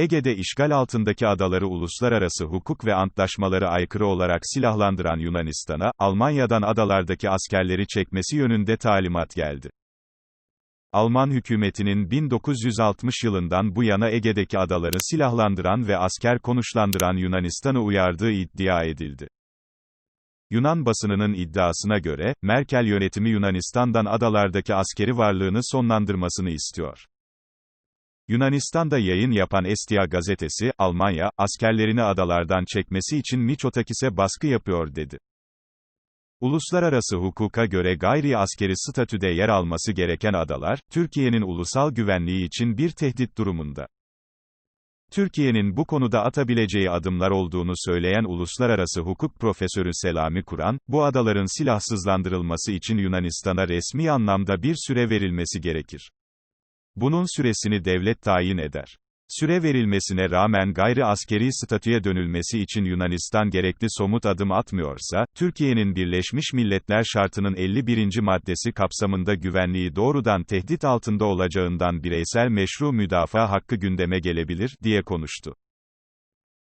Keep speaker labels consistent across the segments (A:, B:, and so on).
A: Ege'de işgal altındaki adaları uluslararası hukuk ve antlaşmaları aykırı olarak silahlandıran Yunanistan'a, Almanya'dan adalardaki askerleri çekmesi yönünde talimat geldi. Alman hükümetinin 1960 yılından bu yana Ege'deki adaları silahlandıran ve asker konuşlandıran Yunanistan'ı uyardığı iddia edildi. Yunan basınının iddiasına göre, Merkel yönetimi Yunanistan'dan adalardaki askeri varlığını sonlandırmasını istiyor. Yunanistan'da yayın yapan Estia gazetesi, Almanya, askerlerini adalardan çekmesi için Miçotakis'e baskı yapıyor dedi. Uluslararası hukuka göre gayri askeri statüde yer alması gereken adalar, Türkiye'nin ulusal güvenliği için bir tehdit durumunda. Türkiye'nin bu konuda atabileceği adımlar olduğunu söyleyen uluslararası hukuk profesörü Selami Kur'an, bu adaların silahsızlandırılması için Yunanistan'a resmi anlamda bir süre verilmesi gerekir. Bunun süresini devlet tayin eder. Süre verilmesine rağmen gayri askeri statüye dönülmesi için Yunanistan gerekli somut adım atmıyorsa, Türkiye'nin Birleşmiş Milletler Şartı'nın 51. maddesi kapsamında güvenliği doğrudan tehdit altında olacağından bireysel meşru müdafaa hakkı gündeme gelebilir, diye konuştu.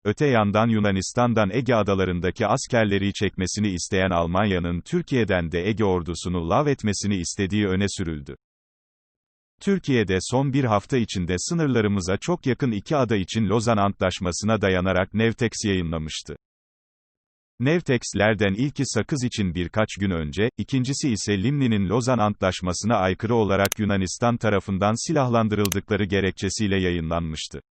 A: Öte yandan Yunanistan'dan Ege adalarındaki askerleri çekmesini isteyen Almanya'nın Türkiye'den de Ege ordusunu lav etmesini istediği öne sürüldü. Türkiye'de son bir hafta içinde sınırlarımıza çok yakın iki ada için Lozan Antlaşması'na dayanarak Nevtex yayınlamıştı. Nevtex'lerden ilki sakız için birkaç gün önce, ikincisi ise Limni'nin Lozan Antlaşması'na aykırı olarak Yunanistan tarafından silahlandırıldıkları gerekçesiyle yayınlanmıştı.